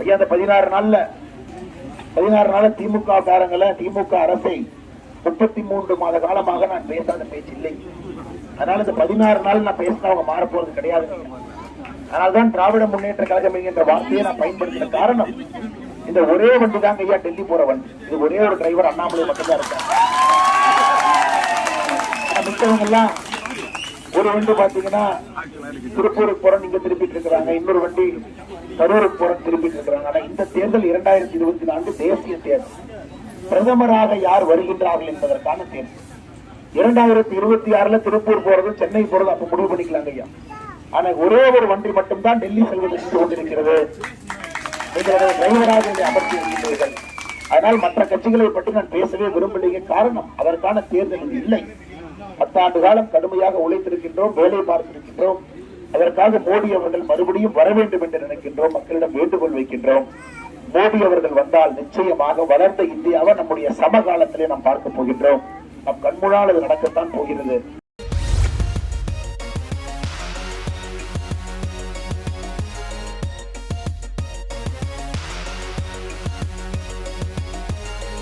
ஐயா அந்த பதினாறு நாள்ல பதினாறு நாள் திமுக காரங்களை திமுக அரசை முப்பத்தி மூன்று மாத காலமாக நான் பேசாத பேச்சு இல்லை. அதனால இந்த பதினாறு நாள் நான் பேசினா அவங்க மாற போறது கிடையாது. அதனால்தான் திராவிட முன்னேற்ற கழகம் என்கின்ற வார்த்தையை நான் பயன்படுத்தின காரணம் இந்த ஒரே வண்டி தாங்க ஐயா டெல்லி போற வண்டி. இது ஒரே ஒரு டிரைவர் அண்ணாமலை மட்டும்தான் இருக்காங்க ஆனா எல்லாம் ஒரு வண்டி பாத்தீங்கன்னா திருப்பூருக்கு போற நீங்க திருப்பிட்டு இருக்கிறாங்க. இன்னொரு வண்டி கரூருக்கு போற திரும்பிட்டு இருக்கிறாங்க ஆனா இந்த தேர்தல் இரண்டாயிரத்தி இருபத்தி நான்கு தேசிய தேர்தல். பிரதமராக யார் வருகின்றார்கள் என்பதற்கான தேர்தல். இரண்டாயிரத்தி இருபத்தி ஆறுல திருப்பூர் போறது சென்னை போறது அப்ப முடிவு பண்ணிக்கலாங்க ஐயா. ஆனா ஒரே ஒரு வண்டி மட்டும்தான் டெல்லி செல்வதற்கு கொண்டிருக்கிறது நீங்கள் டிரைவராக அமர்த்தி இருக்கின்றீர்கள். அதனால் மற்ற கட்சிகளை பற்றி நான் பேசவே விரும்பலையே காரணம் அதற்கான தேர்தல் இல்லை. பத்தாண்டு காலம் கடுமையாக உழைத்திருக்கின்றோம் வேலை பார்த்திருக்கின்றோம். அதற்காக மோடி அவர்கள் மறுபடியும் வர வேண்டும் என்று நினைக்கின்றோம் மக்களிடம் வேண்டுகோள் வைக்கின்றோம். மோடி அவர்கள் வந்தால் நிச்சயமாக வளர்ந்த இந்தியாவை நம்முடைய சமகாலத்திலே நாம் பார்க்க போகின்றோம். நம் கண்முழால் அது நடக்கத்தான் போகிறது.